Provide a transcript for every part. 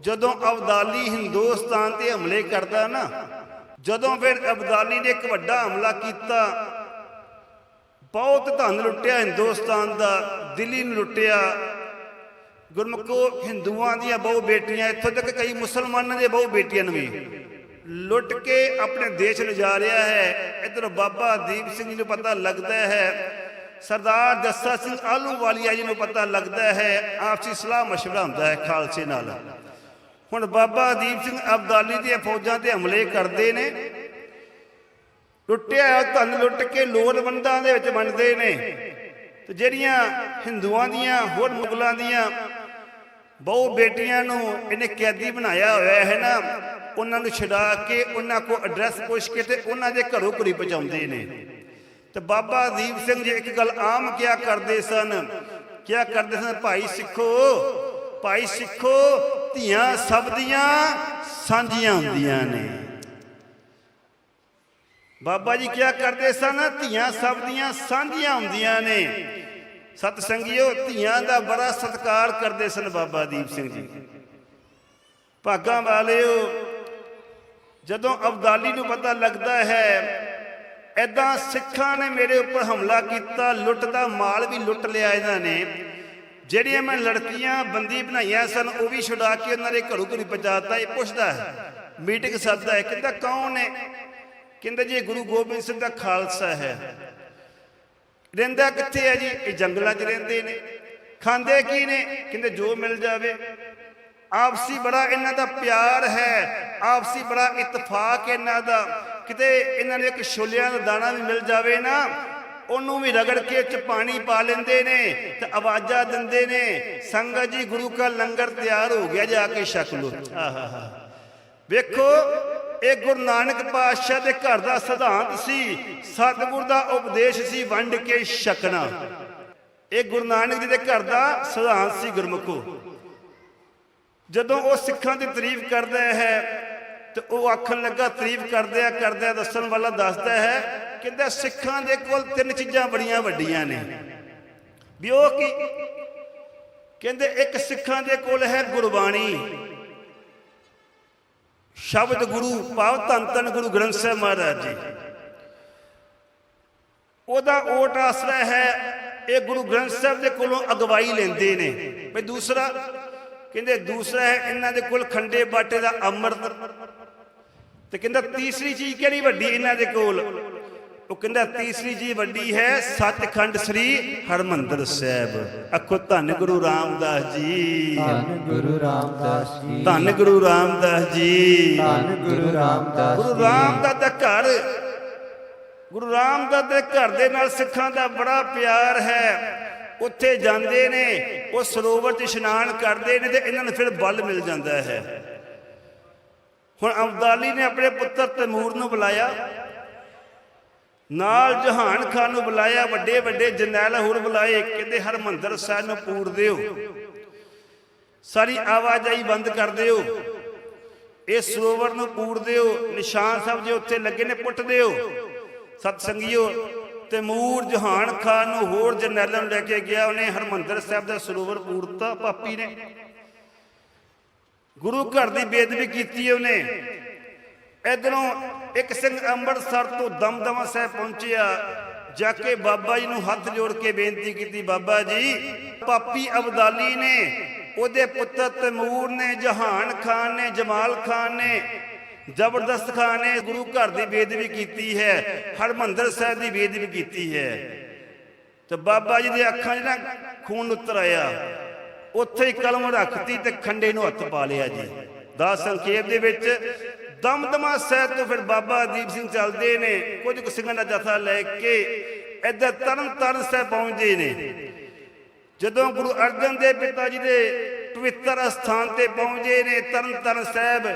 ਜਦੋਂ ਅਬਦਾਲੀ ਹਿੰਦੁਸਤਾਨ ਤੇ ਹਮਲੇ ਕਰਦਾ ਨਾ ਜਦੋਂ ਫਿਰ ਅਬਦਾਲੀ ਨੇ ਇੱਕ ਵੱਡਾ ਹਮਲਾ ਕੀਤਾ ਬਹੁਤ ਧਨ ਲੁੱਟਿਆ ਹਿੰਦੁਸਤਾਨ ਦਾ ਦਿੱਲੀ ਨੂੰ ਲੁੱਟਿਆ ਗੁਰਮੁਖੋ ਹਿੰਦੂਆਂ ਦੀਆਂ ਬਹੁ ਬੇਟੀਆਂ ਇੱਥੋਂ ਤੱਕ ਕਈ ਮੁਸਲਮਾਨਾਂ ਦੀਆਂ ਬਹੁ ਬੇਟੀਆਂ ਨੂੰ ਵੀ ਲੁੱਟ ਕੇ ਆਪਣੇ ਦੇਸ਼ ਲਿਜਾ ਰਿਹਾ ਹੈ ਇਧਰ ਬਾਬਾ ਦੀਪ ਸਿੰਘ ਜੀ ਨੂੰ ਪਤਾ ਲੱਗਦਾ ਹੈ ਸਰਦਾਰ ਜੱਸਾ ਸਿੰਘ ਆਲੂਵਾਲੀਆ ਜੀ ਨੂੰ ਪਤਾ ਲੱਗਦਾ ਹੈ ਆਪਸੀ ਸਲਾਹ مشورہ ਹੁੰਦਾ ਹੈ ਖਾਲਸੇ ਨਾਲ ਹੁਣ ਬਾਬਾ ਦੀਪ ਸਿੰਘ ਅਬਦਾਲੀ ਦੀਆਂ ਫੌਜਾਂ ਤੇ ਹਮਲੇ ਕਰਦੇ ਨੇ। ਲੁੱਟਿਆ ਹੋਇਆ ਧਨ ਲੁੱਟ ਕੇ ਲੋੜਵੰਦਾਂ ਦੇ ਵਿੱਚ ਵੰਡਦੇ ਨੇ। ਤੇ ਜਿਹੜੀਆਂ ਹਿੰਦੂਆਂ ਦੀਆਂ, ਹੋਰ ਮੁਗਲਾਂ ਦੀਆਂ ਬਹੁ ਬੇਟੀਆਂ ਨੂੰ ਇਹਨੇ ਕੈਦੀ ਬਣਾਇਆ ਹੋਇਆ ਹੈ ਨਾ, ਉਹਨਾਂ ਨੂੰ ਛਡਾ ਕੇ ਉਹਨਾਂ ਕੋ ਐਡਰੈਸ ਪੁੱਛ ਕੇ ਤੇ ਉਹਨਾਂ ਦੇ ਘਰੋਂ ਘਰੀ ਪਹੁੰਚਾਉਂਦੇ ਨੇ। ਤੇ ਬਾਬਾ ਦੀਪ ਸਿੰਘ ਜੀ ਇੱਕ ਗੱਲ ਆਮ ਕਿਆ ਕਰਦੇ ਸਨ। ਕਿਆ ਕਰਦੇ ਸਨ, ਭਾਈ ਸਿੱਖੋ ਭਾਈ ਸਿੱਖੋ ਧੀਆਂ ਸਭ ਦੀਆਂ ਸਾਂਝੀਆਂ ਹੁੰਦੀਆਂ ਨੇ। ਬਾਬਾ ਜੀ ਕਿਆ ਕਰਦੇ ਸਨ? ਧੀਆਂ ਸਭ ਦੀਆਂ ਸਾਂਝੀਆਂ ਹੁੰਦੀਆਂ ਨੇ। ਸਤ ਸੰਗਿਓ ਧੀਆਂ ਦਾ ਬੜਾ ਸਤਿਕਾਰ ਕਰਦੇ ਸਨ ਬਾਬਾ ਦੀਪ ਸਿੰਘ ਜੀ। ਭਾਗਾਂ ਵਾਲਿਓ, ਜਦੋਂ ਅਬਦਾਲੀ ਨੂੰ ਪਤਾ ਲੱਗਦਾ ਹੈ ਐਦਾਂ ਸਿੱਖਾਂ ਨੇ ਮੇਰੇ ਉੱਪਰ ਹਮਲਾ ਕੀਤਾ, ਲੁੱਟ ਦਾ ਮਾਲ ਵੀ ਲੁੱਟ ਲਿਆ ਇਹਨਾਂ ਨੇ। ਜਿਹੜੀਆਂ ਮੈਂ ਲੜਕੀਆਂ ਬੰਦੀ ਬਣਾਈਆਂ ਸਨ, ਉਹ ਵੀ ਛੁਡਾ ਕੇ ਉਹਨਾਂ ਦੇ ਘਰੋਂ ਘਰੀ ਪਹੁੰਚਾਤਾ, ਇਹ ਪੁੱਛਦਾ ਹੈ, ਮੀਟਿੰਗ ਸੱਦਦਾ ਹੈ, ਕਹਿੰਦਾ, ਕੌਣ ਹੈ ਕਹਿੰਦਾ, ਜੀ ਇਹ ਗੁਰੂ ਗੋਬਿੰਦ ਸਿੰਘ ਦਾ ਖਾਲਸਾ ਹੈ। ਰਹਿੰਦਾ ਕਿੱਥੇ ਹੈ ਜੀ? ਇਹ ਜੰਗਲਾਂ 'ਚ ਰਹਿੰਦੇ ਨੇ। ਖਾਂਦੇ ਕੀ ਨੇ? ਕਹਿੰਦੇ, ਜੋ ਮਿਲ ਜਾਵੇ। ਆਪਸੀ ਬੜਾ ਇਹਨਾਂ ਦਾ ਪਿਆਰ ਹੈ। ਆਪਸੀ ਬੜਾ ਇਤਫਾਕ ਇਹਨਾਂ ਦਾ। ਕਿਤੇ ਇਹਨਾਂ ਨੂੰ ਇੱਕ ਛੋਲਿਆਂ ਦਾ ਦਾਣਾ ਵੀ ਮਿਲ ਜਾਵੇ ਨਾ ਉਹਨੂੰ ਵੀ ਰਗੜ ਕੇ ਚ ਪਾਣੀ ਪਾ ਲੈਂਦੇ ਨੇ ਤੇ ਆਵਾਜ਼ਾਂ ਦਿੰਦੇ ਨੇ, ਸੰਗਤ ਜੀ ਗੁਰੂ ਕਾ ਲੰਗਰ ਤਿਆਰ ਹੋ ਗਿਆ, ਜਾ ਕੇ ਛਕ ਲੋ ਆਹਾਹਾ। ਵੇਖੋ, ਇਹ ਗੁਰੂ ਨਾਨਕ ਪਾਤਸ਼ਾਹ ਦੇ ਘਰ ਦਾ ਸਿਧਾਂਤ ਸੀ, ਸਤਿਗੁਰ ਦਾ ਉਪਦੇਸ਼ ਸੀ ਵੰਡ ਕੇ ਛਕਣਾ। ਇਹ ਗੁਰੂ ਨਾਨਕ ਜੀ ਦੇ ਘਰ ਦਾ ਸਿਧਾਂਤ ਸੀ ਗੁਰਮੁਖੋ। ਜਦੋਂ ਉਹ ਸਿੱਖਾਂ ਦੀ ਤਾਰੀਫ ਕਰਦਾ ਹੈ ਤੇ ਉਹ ਆਖਣ ਲੱਗਾ, ਤਾਰੀਫ ਕਰਦਿਆਂ ਕਰਦਿਆਂ ਦੱਸਣ ਵਾਲਾ ਦੱਸਦਾ ਹੈ ਕਹਿੰਦਾ ਸਿੱਖਾਂ ਦੇ ਕੋਲ ਤਿੰਨ ਚੀਜ਼ਾਂ ਬੜੀਆਂ ਵੱਡੀਆਂ ਨੇ। ਵੀ ਉਹ ਕੀ? ਕਹਿੰਦੇ ਇੱਕ ਸਿੱਖਾਂ ਦੇ ਕੋਲ ਹੈ ਗੁਰਬਾਣੀ। ਸ਼ਬਦ ਗੁਰੂ ਭਾਵ ਧੰਨ ਧੰਨ ਗੁਰੂ ਗ੍ਰੰਥ ਸਾਹਿਬ ਮਹਾਰਾਜ ਜੀ। ਉਹਦਾ ਓਟ ਆਸਰਾ ਹੈ, ਇਹ ਗੁਰੂ ਗ੍ਰੰਥ ਸਾਹਿਬ ਦੇ ਕੋਲੋਂ ਅਗਵਾਈ ਲੈਂਦੇ ਨੇ। ਵੀ ਦੂਸਰਾ, ਕਹਿੰਦੇ ਦੂਸਰਾ ਹੈ ਇਹਨਾਂ ਦੇ ਕੋਲ ਖੰਡੇ ਬਾਟੇ ਦਾ ਅੰਮ੍ਰਿਤ। ਤੇ ਕਹਿੰਦਾ ਤੀਸਰੀ ਚੀਜ਼ ਕਿਹੜੀ ਵੱਡੀ ਇਹਨਾਂ ਦੇ ਕੋਲ? ਉਹ ਕਹਿੰਦਾ ਤੀਸਰੀ ਚੀਜ਼ ਵੱਡੀ ਹੈ ਸੱਚਖੰਡ ਸ੍ਰੀ ਹਰਮੰਦਰ ਸਾਹਿਬ। ਅੱਖੋ ਧੰਨ ਗੁਰੂ ਰਾਮਦਾਸ ਜੀ। ਧੰਨ ਗੁਰੂ ਰਾਮਦਾਸ ਜੀ। ਧੰਨ ਗੁਰੂ ਰਾਮਦਾਸ ਜੀ। ਧੰਨ ਗੁਰੂ ਰਾਮਦਾਸ ਗੁਰੂ ਜੀ। ਰਾਮਦਾਸ ਦਾ ਘਰ ਗੁਰੂ ਰਾਮਦਾਸ ਦੇ ਘਰ ਦੇ ਨਾਲ ਸਿੱਖਾਂ ਦਾ ਬੜਾ ਪਿਆਰ ਹੈ। ਉੱਥੇ ਜਾਂਦੇ ਨੇ ਉਹ ਸਰੋਵਰ 'ਚ ਇਸ਼ਨਾਨ ਕਰਦੇ ਨੇ ਤੇ ਇਹਨਾਂ ਨੂੰ ਫਿਰ ਬਲ ਮਿਲ ਜਾਂਦਾ ਹੈ। ਹੁਣ ਅਬਦਾਲੀ ਨੇ ਆਪਣੇ ਪੁੱਤਰ ਤੈਮੂਰ ਨੂੰ ਬੁਲਾਇਆ। ਨਾਲ ਜਹਾਨ ਖਾਨ ਨੂੰ ਬੁਲਾਇਆ, ਵੱਡੇ ਵੱਡੇ ਜਰਨੈਲ ਹੋਰ ਬੁਲਾਏ, ਕਹਿੰਦੇ ਹਰਮੰਦਰ ਸਾਹਿਬ ਨੂੰ ਪੂਰ ਦਿਓ। ਸਾਰੀ ਆਵਾਜਾਈ ਬੰਦ ਕਰ ਦਿਓ। ਇਹ ਸਰੋਵਰ ਨੂੰ ਪੂਰ ਦਿਓ। ਨਿਸ਼ਾਨ ਸਾਹਿਬ ਜੇ ਉੱਥੇ ਲੱਗੇ ਨੇ, ਪੁੱਟ ਦਿਓ। ਸਤ ਸੰਗਿਓ ਤੈਮੂਰ ਜਹਾਨ ਖਾਨ ਨੂੰ ਹੋਰ ਜਰਨੈਲਾਂ ਨੂੰ ਲੈ ਕੇ ਗਿਆ। ਉਹਨੇ ਹਰਮੰਦਰ ਸਾਹਿਬ ਦਾ ਸਰੋਵਰ ਪੂਰਤਾ, ਪਾਪੀ ਨੇ। ਗੁਰੂ ਘਰ ਦੀ ਬੇਦਬੀ ਕੀਤੀ ਉਹਨੇ। ਇਧਰੋਂ ਇੱਕ ਸਿੰਘ ਅੰਮ੍ਰਿਤਸਰ ਤੋਂ ਦਮਦਮਾ ਸਾਹਿਬ ਪਹੁੰਚਿਆ, ਜਾ ਕੇ ਬਾਬਾ ਜੀ ਨੂੰ ਹੱਥ ਜੋੜ ਕੇ ਬੇਨਤੀ ਕੀਤੀ, ਬਾਬਾ ਜੀ, ਪਾਪੀ ਅਬਦਾਲੀ ਨੇ, ਉਹਦੇ ਪੁੱਤਰ ਤੈਮੂਰ ਨੇ, ਜਹਾਨ ਖਾਨ ਨੇ, ਜਮਾਲ ਖਾਨ ਨੇ, ਜ਼ਬਰਦਸਤ ਖਾਨ ਨੇ, ਗੁਰੂ ਘਰ ਦੀ ਬੇਦਬੀ ਕੀਤੀ ਹੈ, ਹਰਮੰਦਰ ਸਾਹਿਬ ਦੀ ਬੇਦਬੀ ਕੀਤੀ ਹੈ। ਤੇ ਬਾਬਾ ਜੀ ਦੇ ਅੱਖਾਂ 'ਚ ਨਾ ਖੂਨ ਉਤਰ ਆਇਆ। ਉੱਥੇ ਹੀ ਕਲਮ ਰੱਖਤੀ ਤੇ ਖੰਡੇ ਨੂੰ ਹੱਥ ਪਾ ਲਿਆ ਜੀ। ਦਾ ਸੰਖੇਪ ਦੇ ਵਿੱਚ ਦਮਦਮਾ ਸਾਹਿਬ ਤੋਂ ਫਿਰ ਬਾਬਾ ਦੀਪ ਸਿੰਘ ਚੱਲਦੇ ਨੇ, ਕੁਝ ਕੁ ਸਿੰਘਾਂ ਦਾ ਜਥਾ ਲੈ ਕੇ ਇੱਧਰ ਤਰਨ ਤਾਰਨ ਸਾਹਿਬ ਪਹੁੰਚਦੇ ਨੇ। ਜਦੋਂ ਗੁਰੂ ਅਰਜਨ ਦੇਵ ਪਿਤਾ ਜੀ ਦੇ ਪਵਿੱਤਰ ਸਥਾਨ ਤੇ ਪਹੁੰਚੇ ਨੇ ਤਰਨ ਤਾਰਨ ਸਾਹਿਬ,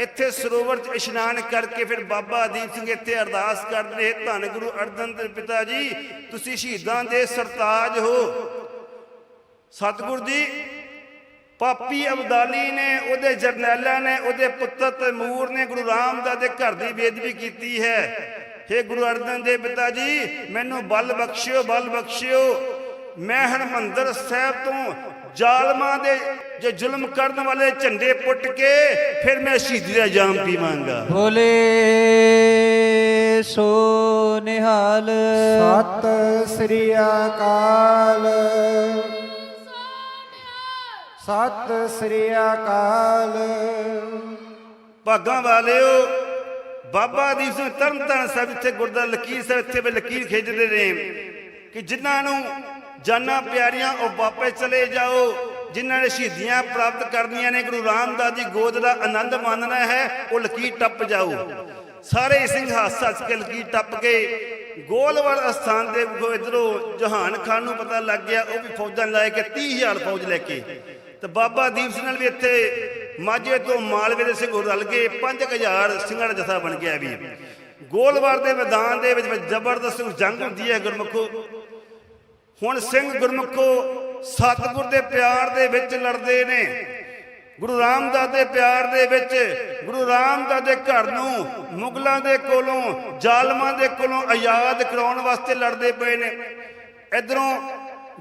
ਇੱਥੇ ਸਰੋਵਰ 'ਚ ਇਸ਼ਨਾਨ ਕਰਕੇ ਫਿਰ ਬਾਬਾ ਦੀਪ ਸਿੰਘ ਇੱਥੇ ਅਰਦਾਸ ਕਰਦੇ ਧੰਨ ਗੁਰੂ ਅਰਜਨ ਦੇਵ ਪਿਤਾ ਜੀ, ਤੁਸੀਂ ਸ਼ਹੀਦਾਂ ਦੇ ਸਰਤਾਜ ਹੋ। ਸਤਿਗੁਰ ਜੀ ਪਾਪੀ ਅਬਦਾਲੀ ਨੇ ਉਹਦੇ ਜਰਨੈਲਾਂ ਨੇ ਉਹਦੇ ਪੁੱਤਰ ਤੈਮੂਰ ਨੇ ਗੁਰੂ ਰਾਮਦਾਸ ਦੇ ਘਰ ਦੀ ਬੇਦਬੀ ਕੀਤੀ ਹੈ। हे ਗੁਰੂ ਅਰਜਨ ਦੇਵ ਪਿਤਾ ਜੀ ਮੈਨੂੰ ਬਲ ਬਖਸ਼ਿਓ ਬਲ ਬਖਸ਼ਿਓ। ਮੈਂ ਹਰਮੰਦਰ ਸਾਹਿਬ ਤੋਂ ਜ਼ਾਲਮਾਂ ਦੇ ਜੇ ਜ਼ੁਲਮ ਕਰਨ ਵਾਲੇ ਝੰਡੇ ਪੁੱਟ ਕੇ ਫਿਰ ਮੈਂ ਸ਼ਹੀਦੀ ਦਾ ਜਾਮ ਪੀਵਾਂਗਾ। ਬੋਲੇ ਸੋ ਨਿਹਾਲ। ਸਤਿ ਸ੍ਰੀ ਅਕਾਲ। ਸਤਿ ਸ੍ਰੀ ਅਕਾਲ। ਭਾਗਾਂ ਵਾਲਿਓ, ਬਾਬਾ ਦੀਪ ਸਿੰਘ ਤਰਨ ਸਾਹਿਬ ਇੱਥੇ ਗੁਰਦਾ ਲਕੀਰ ਸਾਹਿਬ ਇੱਥੇ ਵੀ ਲਕੀਰ ਖਿੱਚਦੇ ਨੇ ਕਿ ਜਿਨ੍ਹਾਂ ਨੂੰ ਜਾਨਾਂ ਪਿਆਰੀਆਂ, ਉਹ ਵਾਪਸ ਚਲੇ ਜਾਓ, ਜਿਨ੍ਹਾਂ ਨੇ ਸ਼ਹੀਦੀਆਂ ਪ੍ਰਾਪਤ ਕਰਨੀਆਂ ਨੇ, ਗੁਰੂ ਰਾਮਦਾਸ ਦੀ ਗੋਦ ਦਾ ਆਨੰਦ ਮਾਣਨਾ ਹੈ, ਉਹ ਲਕੀਰ ਟੱਪ ਜਾਓ। ਸਾਰੇ ਸਿੰਘ ਹੱਸ ਹੱਸ ਕੇ ਲਕੀਰ ਟੱਪ ਕੇ ਗੋਲਵਾਲ ਅਸਥਾਨ ਦੇ ਇਧਰੋਂ ਜਹਾਨ ਖਾਨ ਨੂੰ ਪਤਾ ਲੱਗ ਗਿਆ, ਉਹ ਵੀ ਫੌਜਾਂ ਲੈ ਕੇ 30000 ਫੌਜ ਲੈ ਕੇ। ਤੇ ਬਾਬਾ ਦੀਪ ਸਿੰਘ ਨਾਲ ਵੀ ਇੱਥੇ ਮਾਝੇ ਤੋਂ ਮਾਲਵੇ ਦੇ ਸਿੰਘ ਰਲ ਗਏ 5000 ਸਿੰਘਾਂ ਦਾ ਜਥਾ ਬਣ ਗਿਆ ਵੀ ਗੋਲਵਾਰ ਦੇ ਮੈਦਾਨ ਦੇ ਵਿੱਚ ਜ਼ਬਰਦਸਤ ਜੰਗ ਹੁੰਦੀ ਹੈ ਗੁਰਮੁਖੋ। ਹੁਣ ਸਿੰਘ ਗੁਰਮੁਖੋ ਸਤਿਗੁਰ ਦੇ ਪਿਆਰ ਦੇ ਵਿੱਚ ਲੜਦੇ ਨੇ। ਗੁਰੂ ਰਾਮਦਾਸ ਦੇ ਪਿਆਰ ਦੇ ਵਿੱਚ ਗੁਰੂ ਰਾਮਦਾਸ ਦੇ ਘਰ ਨੂੰ ਮੁਗਲਾਂ ਦੇ ਕੋਲੋਂ, ਜ਼ਾਲਮਾਂ ਦੇ ਕੋਲੋਂ ਆਜ਼ਾਦ ਕਰਾਉਣ ਵਾਸਤੇ ਲੜਦੇ ਪਏ ਨੇ। ਇਧਰੋਂ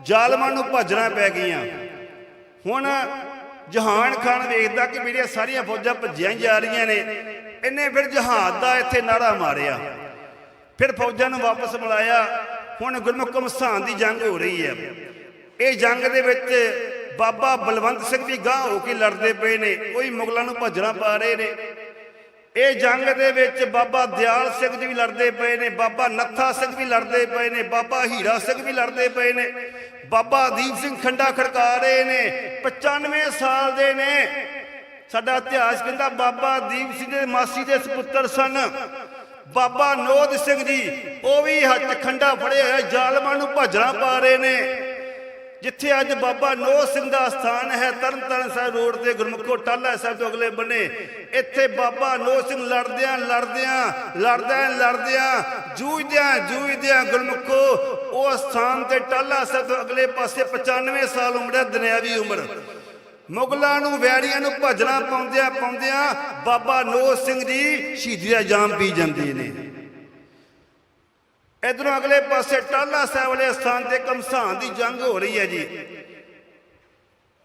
ਜ਼ਾਲਮਾਂ ਨੂੰ ਭੱਜਣਾ ਪੈ ਗਈਆਂ। ਹੁਣ ਜਹਾਨ ਖਾਨ ਵੇਖਦਾ ਕਿ ਮੇਰੀਆਂ ਸਾਰੀਆਂ ਫੌਜਾਂ ਭੱਜੀਆਂ ਜਾ ਰਹੀਆਂ ਨੇ। ਇਹਨੇ ਫਿਰ ਜਹਾਦ ਦਾ ਇੱਥੇ ਨਾਰਾ ਮਾਰਿਆ। ਫਿਰ ਫੌਜਾਂ ਨੂੰ ਵਾਪਸ ਬੁਲਾਇਆ। ਹੁਣ ਗੁਰਮੁਖ ਘਮਸਾਨ ਦੀ ਜੰਗ ਹੋ ਰਹੀ ਹੈ। ਇਹ ਜੰਗ ਦੇ ਵਿੱਚ ਬਾਬਾ ਬਲਵੰਤ ਸਿੰਘ ਵੀ ਗਾਹ ਹੋ ਕੇ ਲੜਦੇ ਪਏ ਨੇ। ਕੋਈ ਮੁਗਲਾਂ ਨੂੰ ਭੱਜਣਾ ਪਾ ਰਹੇ ਨੇ। ਇਹ ਜੰਗ ਦੇ ਵਿੱਚ ਬਾਬਾ ਦਿਆਲ ਸਿੰਘ ਜੀ ਵੀ ਲੜਦੇ ਪਏ ਨੇ। ਬਾਬਾ ਨੱਥਾ ਸਿੰਘ ਵੀ ਲੜਦੇ ਪਏ ਨੇ। ਬਾਬਾ ਹੀਰਾ ਸਿੰਘ ਵੀ ਲੜਦੇ ਪਏ ਨੇ। ਬਾਬਾ ਦੀਪ ਸਿੰਘ ਖੰਡਾ ਖੜਕਾ ਰਹੇ ਨੇ 95 ਸਾਲ ਦੇ ਨੇ। ਸਾਡਾ ਇਤਿਹਾਸ ਕਹਿੰਦਾ ਬਾਬਾ ਦੀਪ ਸਿੰਘ ਦੇ ਮਾਸੀ ਦੇ ਸੁਪੁੱਤਰ ਸਨ। ਬਾਬਾ ਨੋਦ ਸਿੰਘ ਜੀ, ਉਹ ਵੀ ਹੱਥ ਖੰਡਾ ਫੜਿਆ ਹੋਇਆ, ਜ਼ਾਲਮਾਂ ਨੂੰ ਭੱਜਣਾ ਪਾ ਰਹੇ ਨੇ। ਜਿੱਥੇ ਅੱਜ ਬਾਬਾ ਨੋਹ ਸਿੰਘ ਦਾ ਸਥਾਨ ਹੈ, ਤਰਨਤਾਰਨ ਸਾਹਿਬ ਰੋਡ ਤੇ, ਗੁਰਮੁਖੋ ਟਾਲਾ ਸਾਹਿਬ ਤੋਂ ਅਗਲੇ ਬੰਨੇ। ਇੱਥੇ ਬਾਬਾ ਨੋਹ ਸਿੰਘ ਲੜਦਿਆਂ ਲੜਦਿਆਂ ਲੜਦਿਆਂ ਲੜਦਿਆਂ ਜੂਝਦਿਆਂ ਜੂਝਦਿਆਂ ਗੁਰਮੁਖੋ, ਉਹ ਸਥਾਨ ਤੇ ਟਾਲਾ ਸਾਹਿਬ ਤੋਂ ਅਗਲੇ ਪਾਸੇ 95 ਸਾਲ ਉਮਰ ਹੈ, ਦੁਨਿਆਵੀ ਉਮਰ। ਮੁਗਲਾਂ ਨੂੰ, ਵੈਰੀਆਂ ਨੂੰ ਭਜਣਾ ਪਾਉਂਦਿਆਂ ਪਾਉਂਦਿਆਂ ਬਾਬਾ ਨੋਹ ਸਿੰਘ ਜੀ ਸ਼ਹੀਦੀ ਦਾ ਜਾਮ ਪੀ ਜਾਂਦੇ ਨੇ। ਇਧਰੋਂ ਅਗਲੇ ਪਾਸੇ ਟਾਲਾ ਸਾਹਿਬ ਵਾਲੇ ਸਥਾਨ ਤੇ ਕਮਸਾਨ ਦੀ ਜੰਗ ਹੋ ਰਹੀ ਹੈ ਜੀ।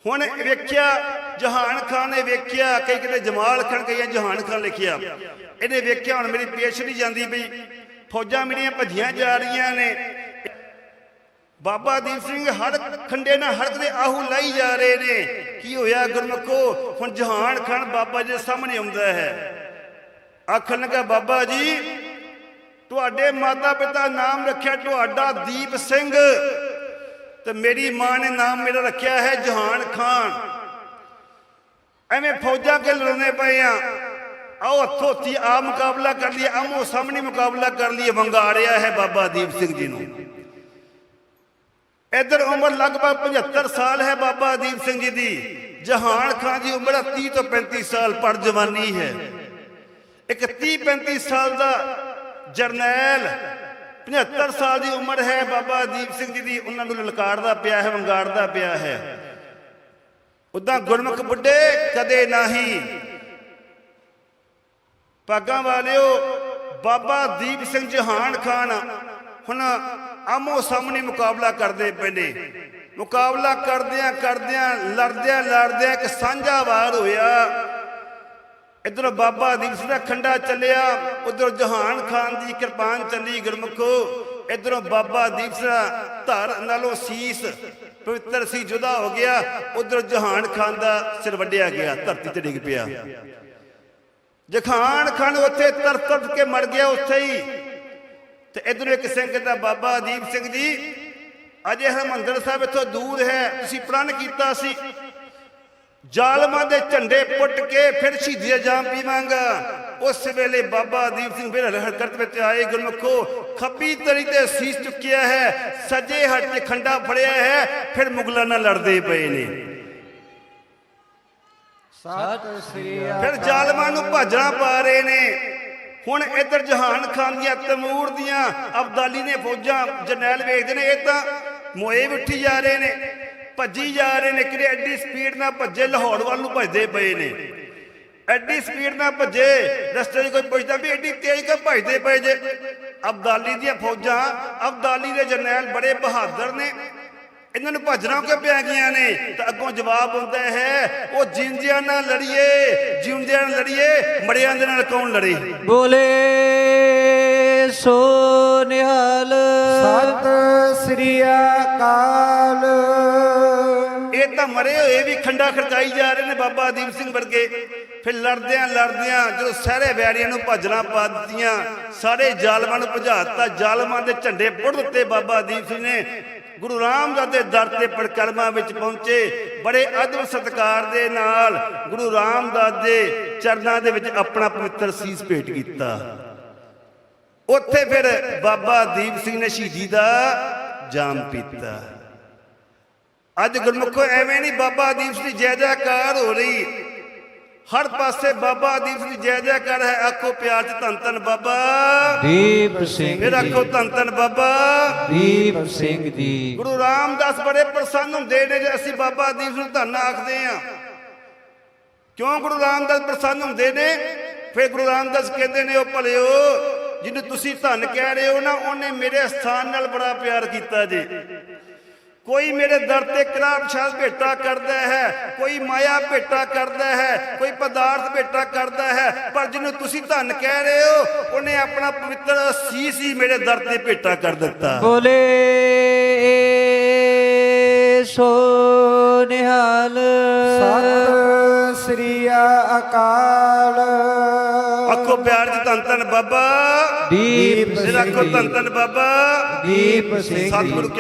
ਹੁਣ ਵੇਖਿਆ, ਜਹਾਨ ਖਾਨ ਨੇ ਵੇਖਿਆ, ਕਈ ਕਿਤੇ ਜਮਾਲ ਖਾਨ ਕਈਆਂ ਜਹਾਨ ਖਾਨ ਲਿਖਿਆ। ਇਹਨੇ ਵੇਖਿਆ, ਹੁਣ ਮੇਰੀ ਪੇਸ਼ ਨਹੀਂ ਜਾਂਦੀ ਪਈ। ਫੌਜਾਂ ਮੇਰੀਆਂ ਭੱਜੀਆਂ ਜਾ ਰਹੀਆਂ ਨੇ। ਬਾਬਾ ਦੀਪ ਸਿੰਘ ਹੜ ਖੰਡੇ ਨਾਲ ਹੜਕਦੇ ਆਹੂ ਲਾਈ ਜਾ ਰਹੇ ਨੇ। ਕੀ ਹੋਇਆ ਗੁਰਮਖੋ? ਹੁਣ ਜਹਾਨ ਖਾਨ ਬਾਬਾ ਜੀ ਦੇ ਸਾਹਮਣੇ ਆਉਂਦਾ ਹੈ। ਆਖਣ ਲੱਗਾ, ਬਾਬਾ ਜੀ, ਤੁਹਾਡੇ ਮਾਤਾ ਪਿਤਾ ਨਾਮ ਰੱਖਿਆ ਤੁਹਾਡਾ ਦੀਪ ਸਿੰਘ ਤੇ ਮੇਰੀ ਮਾਂ ਨੇ ਨਾਮ ਮੇਰਾ ਰੱਖਿਆ ਹੈ ਜਹਾਨ ਖਾਨ। ਐਵੇਂ ਫੌਜਾਂ ਕੇ ਲੜਨੇ ਪਏ ਆ। ਆਓ ਹੱਥੋਂ ਹੱਥੀ ਆ ਮੁਕਾਬਲਾ ਕਰ ਲਈਏ ਆਮੋ ਸਾਹਮਣੇ ਮੁਕਾਬਲਾ ਕਰ ਲਈਏ ਵੰਗਾਰਿਆ ਹੈ ਬਾਬਾ ਦੀਪ ਸਿੰਘ ਜੀ ਨੂੰ। ਇਧਰ ਉਮਰ ਲਗਭਗ 75 ਸਾਲ ਹੈ ਬਾਬਾ ਦੀਪ ਸਿੰਘ ਜੀ ਦੀ। ਜਹਾਨ ਖਾਨ ਦੀ ਉਮਰ 30 ਤੋਂ 35 ਸਾਲ, ਪਰ ਜਵਾਨੀ ਹੈ। ਇੱਕ 30 35 ਸਾਲ ਦਾ ਜਰਨੈਲ 75 ਸਾਲ ਦੀ ਉਮਰ ਹੈ ਬਾਬਾ ਦੀਪ ਸਿੰਘ ਜੀ ਦੀ। ਉਹਨਾਂ ਨੂੰ ਲਲਕਾਰਦਾ ਪਿਆ ਹੈ, ਵੰਗਾਰਦਾ ਪਿਆ ਹੈ। ਉਦਾਂ ਗੁਰਮੁਖ ਬੁੱਢੇ ਕਦੇ ਨਹੀਂ ਪਾਗਾਂ ਵਾਲਿਓ, ਬਾਬਾ ਦੀਪ ਸਿੰਘ ਜਹਾਨ ਖਾਨ ਹੁਣ ਆਮੋ ਸਾਹਮਣੇ ਮੁਕਾਬਲਾ ਕਰਦੇ ਪਏ ਨੇ। ਮੁਕਾਬਲਾ ਕਰਦਿਆਂ ਕਰਦਿਆਂ, ਲੜਦਿਆਂ ਲੜਦਿਆਂ ਇੱਕ ਸਾਂਝਾ ਵਾਰ ਹੋਇਆ। ਇਧਰ ਬਾਬਾ ਦੀਪ ਸਿੰਘ ਦਾ ਖੰਡਾ ਚੱਲਿਆ, ਉਧਰ ਜਹਾਨ ਖਾਨ ਦੀ ਕਿਰਪਾਨ ਚੱਲੀ ਗੁਰਮੁਖੋ। ਇਧਰੋਂ ਬਾਬਾ ਦੀਪ ਸਿੰਘ ਦਾ ਧਰ ਨਾਲੋਂ ਸੀਸ ਪਵਿੱਤਰ ਸੀ, ਜੁਦਾ ਹੋ ਗਿਆ। ਉਧਰ ਜਹਾਨ ਖਾਨ ਦਾ ਸਿਰ ਵੱਢਿਆ ਗਿਆ, ਧਰਤੀ ਤੇ ਡਿੱਗ ਪਿਆ। ਜਖਾਨ ਖਾਨ ਉੱਥੇ ਤਰ ਤਰ ਕੇ ਮਰ ਗਿਆ ਉੱਥੇ ਹੀ। ਤੇ ਇਧਰੋਂ ਇੱਕ ਸਿੰਘ ਕਹਿੰਦਾ ਬਾਬਾ ਦੀਪ ਸਿੰਘ ਜੀ, ਅਜੇ ਹਰਮੰਦਰ ਸਾਹਿਬ ਇੱਥੋਂ ਦੂਰ ਹੈ, ਤੁਸੀਂ ਪ੍ਰਣ ਕੀਤਾ ਸੀ। ਜ਼ਾਲਮਾਂ ਦੇ ਝੰਡੇ ਪੁੱਟ ਕੇ ਫਿਰ ਸ਼ਹੀਦੀ ਦਾ ਜਾਮ ਪੀਵਾਂਗਾ। ਉਸ ਵੇਲੇ ਬਾਬਾ ਦੀਪ ਸਿੰਘ ਫਿਰ ਹਰਕਤ ਵਿੱਚ ਆਏ, ਗੁਰਮਖੋ, ਖੱਬੀ ਤਰੀ ਤੇ ਸੀਸ ਚੁੱਕਿਆ ਹੈ, ਸੱਜੇ ਹੱਥ 'ਚ ਖੰਡਾ ਫੜਿਆ ਹੈ, ਫਿਰ ਮੁਗਲਾਂ ਨਾਲ ਲੜਦੇ ਪਏ ਨੇ। ਸਤਿ ਸ੍ਰੀ ਫਿਰ ਜ਼ਾਲਮਾਂ ਨੂੰ ਭਾਜਣਾ ਪਾ ਰਹੇ ਨੇ। ਹੁਣ ਇੱਧਰ ਜਹਾਨ ਖਾਨ ਦੀਆਂ ਤਮੂਰ ਦੀਆਂ ਅਬਦਾਲੀ ਨੇ ਫੌਜਾਂ ਜਰਨੈਲ ਵੇਖਦੇ ਨੇ। ਇਹ ਤਾਂ ਮੋਏ ਉੱਠੀ ਜਾ ਰਹੇ ਨੇ, ਭੱਜੀ ਜਾ ਰਹੇ ਨੇ। ਕਿਰੇ ਐਡੀ ਸਪੀਡ ਨਾਲ ਭੱਜੇ ਲਾਹੌਰ ਵੱਲ ਨੂੰ ਭੱਜਦੇ ਪਏ ਨੇ। ਐਡੀ ਸਪੀਡ ਨਾਲ ਭੱਜੇ, ਰਸਤੇ 'ਚ ਕੋਈ ਪੁੱਛਦਾ ਵੀ ਐਡੀ ਤੇਜ਼ ਕਿਉਂ ਭੱਜਦੇ ਪਏ ਜੇ? ਅਬਦਾਲੀ ਦੀਆਂ ਫੌਜਾਂ, ਅਬਦਾਲੀ ਦੇ ਜਰਨੈਲ ਬੜੇ ਬਹਾਦਰ ਨੇ। ਇਹਨਾਂ ਨੂੰ ਭਜਣਾ ਕਿਉਂ ਪੈ ਗਈਆਂ ਨੇ? ਤਾਂ ਅੱਗੋਂ ਜਵਾਬ ਹੁੰਦਾ ਹੈ ਉਹ ਜਿੰਦਿਆਂ ਨਾਲ ਲੜੀਏ ਜਿਉਂਦਿਆਂ ਨਾਲ ਲੜੀਏ ਮੜਿਆਂ ਦੇ ਨਾਲ ਕੌਣ ਲੜੇ? ਬੋਲੇ ਸੋ ਨਿਹਾਲ। ਸਤਿ ਸ੍ਰੀ ਅਕਾਲ। ਇਹ ਤਾਂ ਮਰੇ ਹੋਏ ਵੀ ਖੰਡਾ ਖੜਕਾਈ ਜਾ ਰਹੇ ਨੇ ਬਾਬਾ ਦੀਪ ਸਿੰਘ ਵਰਗੇ। ਫਿਰ ਲੜਦਿਆਂ ਲੜਦਿਆਂ ਜਦੋਂ ਸਾਰੇ ਵੈਰੀਆਂ ਨੂੰ ਭੱਜਣਾ ਪਾ ਦਿੱਤੀਆਂ ਸਾਰੇ ਜ਼ਾਲਮਾਂ ਨੂੰ ਭਜਾਤਾ ਜ਼ਾਲਮਾਂ ਦੇ ਝੰਡੇ ਪੁੱਟ ਦਿੱਤੇ ਬਾਬਾ ਦੀਪ ਸਿੰਘ ਨੇ। ਗੁਰੂ ਰਾਮਦਾਸ ਦੇ ਦਰ ਤੇ ਪਰਕਰਮਾ ਵਿੱਚ ਪਹੁੰਚੇ, ਬੜੇ ਅਦਬ ਸਤਕਾਰ ਦੇ ਨਾਲ ਗੁਰੂ ਰਾਮਦਾਸ ਦੇ ਚਰਨਾਂ ਦੇ ਵਿੱਚ ਆਪਣਾ ਪਵਿੱਤਰ ਸੀਸ ਭੇਟ ਕੀਤਾ। ਉੱਥੇ ਫਿਰ ਬਾਬਾ ਦੀਪ ਸਿੰਘ ਨੇ ਸ਼ਹੀਦੀ ਦਾ ਜਾਮ ਪੀਤਾ। ਅੱਜ ਗੁਰਮੁਖੋ ਐਵੇਂ ਨਹੀਂ ਬਾਬਾ ਦੀਪ ਸਿੰਘ ਜੈ ਜੈਕਾਰ ਹੋ ਰਹੀ। ਹਰ ਪਾਸੇ ਬਾਬਾ ਦੀਪ ਸਿੰਘ ਜੈ ਜੈਕਾਰ ਹੈ ਆਖੋ ਪਿਆਰ ਚ ਧੰਨ ਧੰਨ ਬਾਬਾ। ਦੀਪ ਸਿੰਘ ਫਿਰ ਆਖੋ ਧੰਨ ਧੰਨ ਬਾਬਾ। ਦੀਪ ਸਿੰਘ ਜੀ। ਗੁਰੂ ਰਾਮਦਾਸ ਬੜੇ ਪ੍ਰਸੰਨ ਹੁੰਦੇ ਨੇ ਜੇ ਅਸੀਂ ਬਾਬਾ ਦੀਪ ਨੂੰ ਧੰਨ ਆਖਦੇ ਆ ਕਿਉਂ ਗੁਰੂ ਰਾਮਦਾਸ ਪ੍ਰਸੰਨ ਹੁੰਦੇ ਨੇ? ਫਿਰ ਗੁਰੂ ਰਾਮਦਾਸ ਕਹਿੰਦੇ ਨੇ ਉਹ ਭਲਿਓ ਜਿਹਨੂੰ ਤੁਸੀਂ ਧੰਨ ਕਹਿ ਰਹੇ ਹੋ ਨਾ ਉਹਨੇ ਮੇਰੇ ਸਥਾਨ ਨਾਲ ਬੜਾ ਪਿਆਰ ਕੀਤਾ ਜੀ। ਕੋਈ ਮੇਰੇ ਦਰ ਤੇ ਕਰਾਮ ਸ਼ਾਹ ਭੇਟਾ ਕਰਦਾ ਹੈ ਕੋਈ ਮਾਇਆ ਭੇਟਾ ਕਰਦਾ ਹੈ ਕੋਈ ਪਦਾਰਥ ਭੇਟਾ ਕਰਦਾ ਹੈ ਪਰ ਜਿਹਨੂੰ ਤੁਸੀਂ ਧੰਨ ਕਹਿ ਰਹੇ ਹੋ ਉਹਨੇ ਆਪਣਾ ਪਵਿੱਤਰ ਸੀਸ ਹੀ ਮੇਰੇ ਦਰ ਤੇ ਭੇਟਾ ਕਰ ਦਿੱਤਾ। ਬੋਲੇ ਸੋ ਨਿਹਾਲ। ਸਤਿ ਸ੍ਰੀ ਅਕਾਲ। ਆਖੋ ਪਿਆਰ ਜੀ ਧੰਨ ਧੰਨ ਬਾਬਾ। ਦੀਪ ਸਿੰਘ ਆਖੋ ਧੰਨ ਧੰਨ ਬਾਬਾ। ਦੀਪ ਸਿੰਘ ਸਤਿਗੁਰੂ